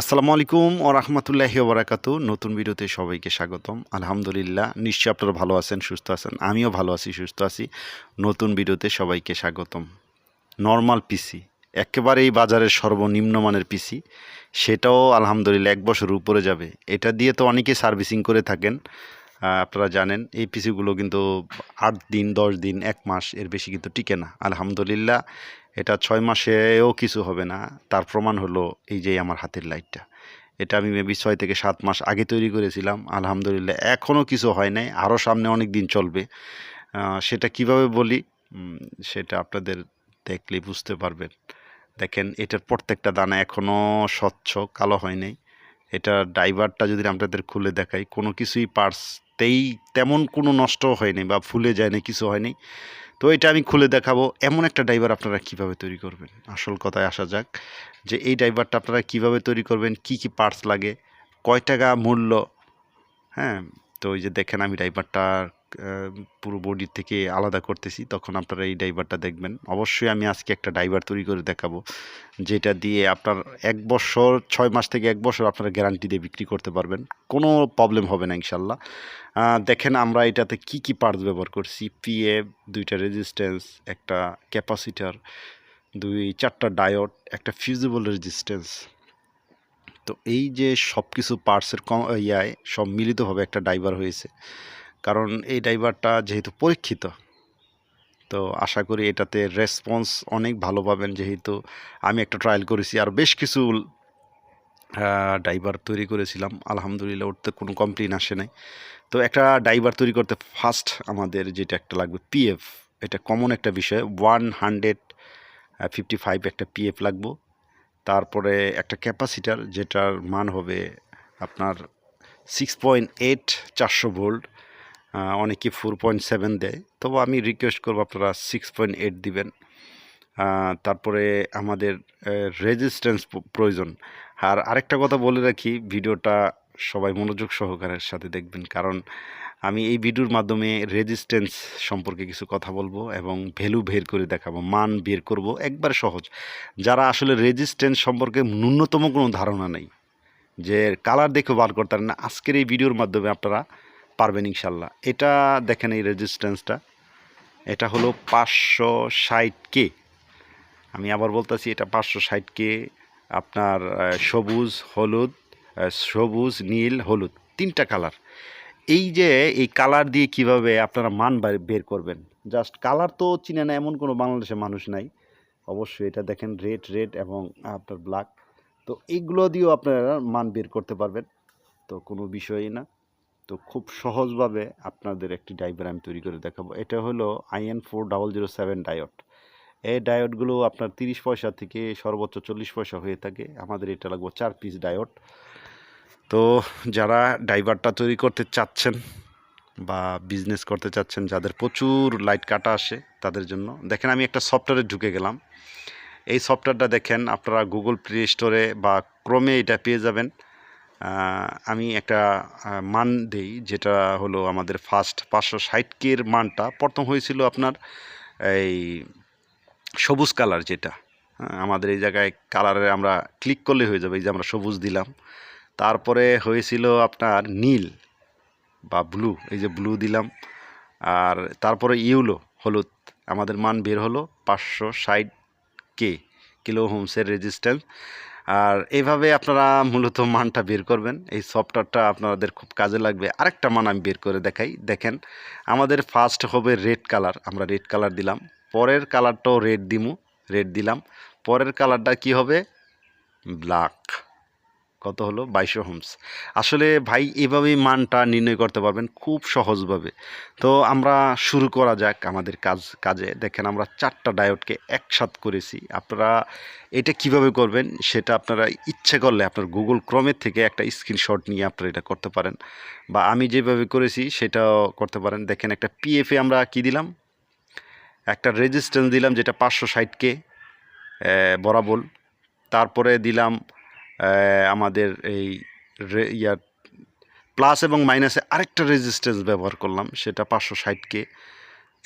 আসসালামু আলাইকুম ও রহমতুল্লাহি ওবরাকাতু নতুন ভিডিওতে সবাইকে স্বাগতম। আলহামদুলিল্লাহ, নিশ্চয়ই আপনারা ভালো আছেন, সুস্থ আছেন। আমিও ভালো আছি, সুস্থ আছি। নতুন ভিডিওতে সবাইকে স্বাগতম। নর্মাল পিসি একেবারে এই বাজারের সর্বনিম্ন মানের পিসি। সেটাও আলহামদুলিল্লাহ এক বছর উপরে যাবে। এটা দিয়ে তো অনেকে সার্ভিসিং করে থাকেন। আপনারা জানেন, এই পিসিগুলো কিন্তু আট দিন, দশ দিন, এক মাস এর বেশি কিন্তু টিকে না। আলহামদুলিল্লাহ এটা ছয় মাসেও কিছু হবে না। তার প্রমাণ হলো এই যে আমার হাতের লাইটটা। এটা আমি মেবি ছয় থেকে সাত মাস আগে তৈরি করেছিলাম। আলহামদুলিল্লাহ এখনও কিছু হয় নাই। আরও সামনে অনেক দিন চলবে। সেটা কীভাবে বলি? সেটা আপনাদের দেখলে বুঝতে পারবেন। দেখেন, এটার প্রত্যেকটা দানা এখনও স্বচ্ছ, কালো হয় নাই। এটা ড্রাইভারটা যদি আপনাদের খুলে দেখাই, কোনো কিছুই পার্সতেই তেমন কোনো নষ্ট হয়নি বা ফুলে যায়নি কিছু হয়নি তো এটা আমি খুলে দেখাবো। এমন একটা ড্রাইভার আপনারা কীভাবে তৈরি করবেন? আসল কথায় আসা যাক যে এই ড্রাইভারটা আপনারা কীভাবে তৈরি করবেন? কি কি পার্টস লাগে? কয় টাকা মূল্য? হ্যাঁ তো ওই যে দেখেন আমি ড্রাইভারটা পুরো বডি থেকে আলাদা করতেছি, তখন আপনারা এই ড্রাইভারটা দেখবেন। অবশ্যই আমি আজকে একটা ড্রাইভার তৈরি করে দেখাবো, যেটা দিয়ে আপনার এক বছর, ছয় মাস থেকে এক বছর আপনারা গ্যারান্টি দিয়ে বিক্রি করতে পারবেন। কোনো প্রবলেম হবে না, ইনশাল্লাহ। দেখেন আমরা এটাতে কি কি পার্টস ব্যবহার করছি। পিএফ দুইটা রেজিস্ট্যান্স একটা ক্যাপাসিটার দুই, চারটা ডায়োড একটা ফিউজেবল রেজিস্ট্যান্স তো এই যে সব কিছু পার্টসের কম ইয়ায় সব মিলিতভাবে একটা ড্রাইভার হয়েছে। কারণ এই ড্রাইভারটা যেহেতু পরীক্ষিত, তো আশা করি এটাতে রেসপন্স অনেক ভালো পাবেন। যেহেতু আমি একটা ট্রায়াল করেছি আর বেশ কিছু ড্রাইভার তৈরি করেছিলাম। আলহামদুলিল্লাহ, ওর তো কোনো কমপ্লেন আসে নাই। তো একটা ড্রাইভার তৈরি করতে ফার্স্ট আমাদের যেটা একটা লাগবে পিএফ এটা কমন একটা বিষয়। ওয়ান হান্ড্রেড ফিফটি ফাইভ একটা পিএফ লাগবো। তারপরে একটা ক্যাপাসিটার যেটার মান হবে আপনার সিক্স পয়েন্ট এইট চারশো ভোল্ট অনেকে ফোর পয়েন্ট সেভেন দেয়। তবু আমি রিকোয়েস্ট করব আপনারা সিক্স পয়েন্ট এইট দিবেন। তারপরে আমাদের রেজিস্ট্যান্স প্রয়োজন। আর আরেকটা কথা বলে রাখি, ভিডিওটা সবাই মনোযোগ সহকারের সাথে দেখবেন। কারণ আমি এই ভিডিওর মাধ্যমে রেজিস্ট্যান্স সম্পর্কে কিছু কথা বলব এবং ভ্যালু বের করে দেখাবো, মান বের করব। একবার সহজ। যারা আসলে রেজিস্ট্যান্স সম্পর্কে ন্যূনতম কোনো ধারণা নেই, যে কালার দেখে বার করতে না, আজকের এই ভিডিওর মাধ্যমে আপনারা পারবেন ইনশাল্লাহ। এটা দেখেন এই রেজিস্ট্যান্সটা এটা হলো পাঁচশো ষাট কে। আমি আবার বলতেছি, এটা পাঁচশো ষাট কে আপনার সবুজ, হলুদ সবুজ, নীল, হলুদ, তিনটা কালার এই যে, এই কালার দিয়ে কীভাবে আপনারা মান বের করবেন? জাস্ট কালার তো চিনে না, এমন কোনো বাংলাদেশের মানুষ নাই। অবশ্যই এটা দেখেন রেড রেড এবং আপনার ব্ল্যাক তো এইগুলো দিয়েও আপনারা মান বের করতে পারবেন। তো কোনো বিষয়ই না। তো খুব সহজভাবে আপনাদের একটি ডাইভার আমি তৈরি করে দেখাবো। এটা হলো IN four double zero seven diode এই ডায়োডগুলো আপনার তিরিশ পয়সা থেকে সর্বোচ্চ চল্লিশ পয়সা হয়ে থাকে। আমাদের এটা লাগবো চার পিস ডায়োড তো যারা ডাইভারটা তৈরি করতে চাচ্ছেন বা বিজনেস করতে চাচ্ছেন, যাদের প্রচুর লাইট কাটা আসে, তাদের জন্য। দেখেন আমি একটা সফটওয়্যারে ঢুকে গেলাম। এই সফটওয়্যারটা দেখেন, আপনারা গুগল প্লে স্টোরে বা ক্রমে এটা পেয়ে যাবেন। আমি একটা মান দেই, যেটা হলো আমাদের ফার্স্ট পাঁচশো ষাট কের মানটা। প্রথম হয়েছিল আপনার এই সবুজ কালার যেটা। আমাদের এই জায়গায় কালারে আমরা ক্লিক করলে হয়ে যাবে, এই যে আমরা সবুজ দিলাম। তারপরে হয়েছিল আপনার নীল বা ব্লু এই যে ব্লু দিলাম। আর তারপরে ইউলো হলুদ। আমাদের মান বের হলো পাঁচশো ষাট কে, কিলো হোমসের রেজিস্ট্যান্স আর এইভাবে আপনারা মূলত মানটা বের করবেন। এই সফটওয়্যারটা আপনাদের খুব কাজে লাগবে। আরেকটা মান আমি বের করে দেখাই। দেখেন, আমাদের ফার্স্ট হবে রেড কালার আমরা রেড কালার দিলাম। পরের কালারটাও রেড দিমু। রেড দিলাম। পরের কালারটা কি হবে? ব্ল্যাক কত হলো? বাইশো হোমস। আসলে ভাই, এভাবেই মানটা নির্ণয় করতে পারবেন খুব সহজভাবে। তো আমরা শুরু করা যাক আমাদের কাজ, কাজে। দেখেন আমরা চারটা ডায়োডকে একসাথ করেছি। আপনারা এটা কীভাবে করবেন সেটা আপনারা ইচ্ছে করলে আপনার গুগল ক্রমের থেকে একটা স্ক্রিনশট নিয়ে আপনারা এটা করতে পারেন। বা আমি যেভাবে করেছি সেটাও করতে পারেন। দেখেন একটা পিএফে আমরা কি দিলাম? একটা রেজিস্ট্যান্স দিলাম যেটা পাঁচশো ষাটকে বরাবর। তারপরে দিলাম আমাদের এই ইয়ার প্লাস এবং মাইনাসে আরেকটা রেজিস্ট্যান্স ব্যবহার করলাম, সেটা পাঁচশো ষাটকে।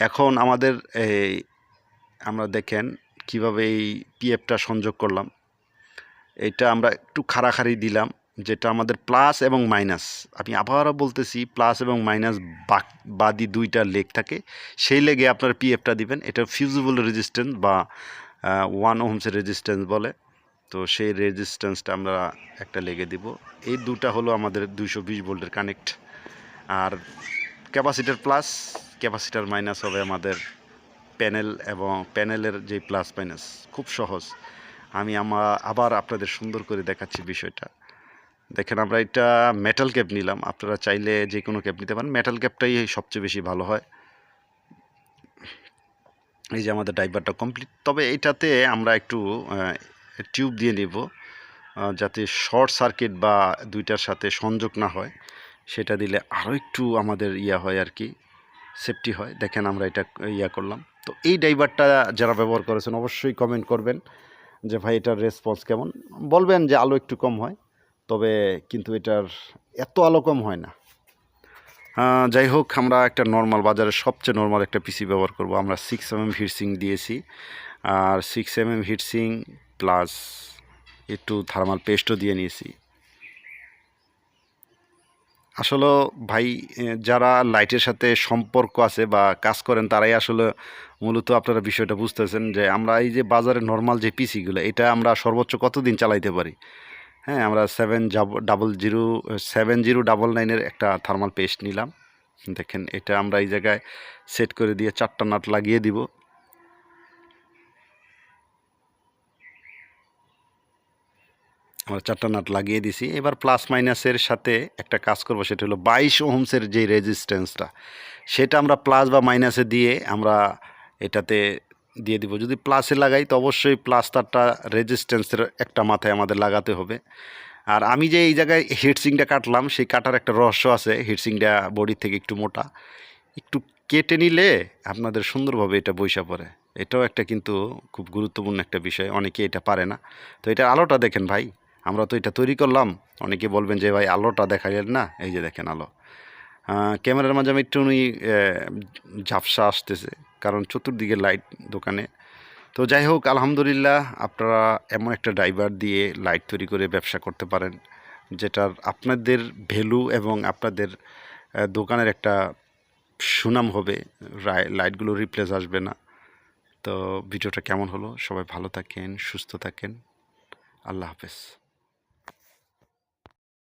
এখন আমাদের এই, আমরা দেখেন কীভাবে এই পিএফটা সংযোগ করলাম। এটা আমরা একটু খাড়াখাড়ি দিলাম, যেটা আমাদের প্লাস এবং মাইনাস আমি আবারও বলতেছি প্লাস এবং মাইনাস বাদি দুইটা লেগ থাকে। সেই লেগে আপনার পিএফটা দিবেন। এটা ফিউজিবল রেজিস্ট্যান্স বা ওয়ান ওহমসের রেজিস্ট্যান্স বলে। তো সেই রেজিস্ট্যান্সটা আমরা একটা লেগে দিব। এই দুটা হলো আমাদের দুইশো বিশ ভোল্টের কানেক্ট আর ক্যাপাসিটার প্লাস ক্যাপাসিটার মাইনাস হবে আমাদের প্যানেল এবং প্যানেলের যে প্লাস মাইনাস খুব সহজ। আমি আমার আবার আপনাদের সুন্দর করে দেখাচ্ছি বিষয়টা। দেখেন আমরা এটা মেটাল ক্যাপ নিলাম। আপনারা চাইলে যে কোনো ক্যাপ নিতে পারেন। মেটাল ক্যাপটাই সবচেয়ে বেশি ভালো হয়। এই যে আমাদের ড্রাইভারটা কমপ্লিট তবে এটাতে আমরা একটু টিউব দিয়ে নেব যাতে শর্ট সার্কিট বা দুইটার সাথে সংযোগ না হয়। সেটা দিলে আরও একটু আমাদের ইয়া হয় আর কি সেফটি হয়। দেখেন আমরা এটা ইয়া করলাম। তো এই ড্রাইভারটা যারা ব্যবহার করেছেন অবশ্যই কমেন্ট করবেন যে, ভাই, এটার রেসপন্স কেমন? বলবেন যে, আলো একটু কম হয়। তবে কিন্তু এটার এত আলো কম হয় না। যাই হোক, আমরা একটা নর্মাল বাজারে সবচেয়ে নর্মাল একটা পিসি ব্যবহার করব। আমরা সিক্স এম এম হিটসিং দিয়েছি। আর six M M heat sink plus একটু থার্মাল পেস্টও দিয়ে নিয়েছি। আসলে ভাই যারা লাইটের সাথে সম্পর্ক আছে বা কাজ করেন, তারাই আসলে মূলত আপনারা বিষয়টা বুঝতেছেন যে আমরা এই যে বাজারে নর্মাল যে পিসিগুলো এটা আমরা সর্বোচ্চ কতদিন চালাইতে পারি? হ্যাঁ আমরা seven double zero seven zero double নাইনের একটা থার্মাল পেস্ট নিলাম। দেখেন, এটা আমরা এই জায়গায় সেট করে দিয়ে চারটা নাট লাগিয়ে দিব। আমরা চারটা নাট লাগিয়ে দিছি। এবার প্লাস মাইনাসের সাথে একটা কাজ করব, সেটা হলো বাইশ ওহমসের যে রেজিস্ট্যান্সটা সেটা আমরা প্লাস বা মাইনাসে দিয়ে আমরা এটাতে দিয়ে দিব। যদি প্লাসে লাগাই, তো অবশ্যই প্লাস তারটা রেজিস্ট্যান্সের একটা মাথায় আমাদের লাগাতে হবে। আর আমি যে এই জায়গায় হিটসিংটা কাটলাম, সেই কাটার একটা রহস্য আছে। হিটসিংটা বডির থেকে একটু মোটা। একটু কেটে নিলে আপনাদের সুন্দরভাবে এটা বৈশা পড়ে। এটাও একটা কিন্তু খুব গুরুত্বপূর্ণ একটা বিষয়, অনেকে এটা পারে না। তো এটা আলোটা দেখেন ভাই। আমরা তো এটা তৈরি করলাম। অনেকে বলবেন যে ভাই আলোটা দেখালেন না এই যে দেখেন আলো। ক্যামেরার মাঝে আমি একটু উনি, ঝাপসা আসতেছে কারণ চতুর্দিকে লাইট দোকানে। তো যাই হোক আলহামদুলিল্লাহ আপনারা এমন একটা ড্রাইভার দিয়ে লাইট তৈরি করে ব্যবসা করতে পারেন যেটার আপনাদের ভ্যালু এবং আপনাদের দোকানের একটা সুনাম হবে। লাইটগুলো রিপ্লেস আসবে না। তো ভিডিওটা কেমন হলো? সবাই ভালো থাকেন সুস্থ থাকেন। আল্লাহ হাফেজ।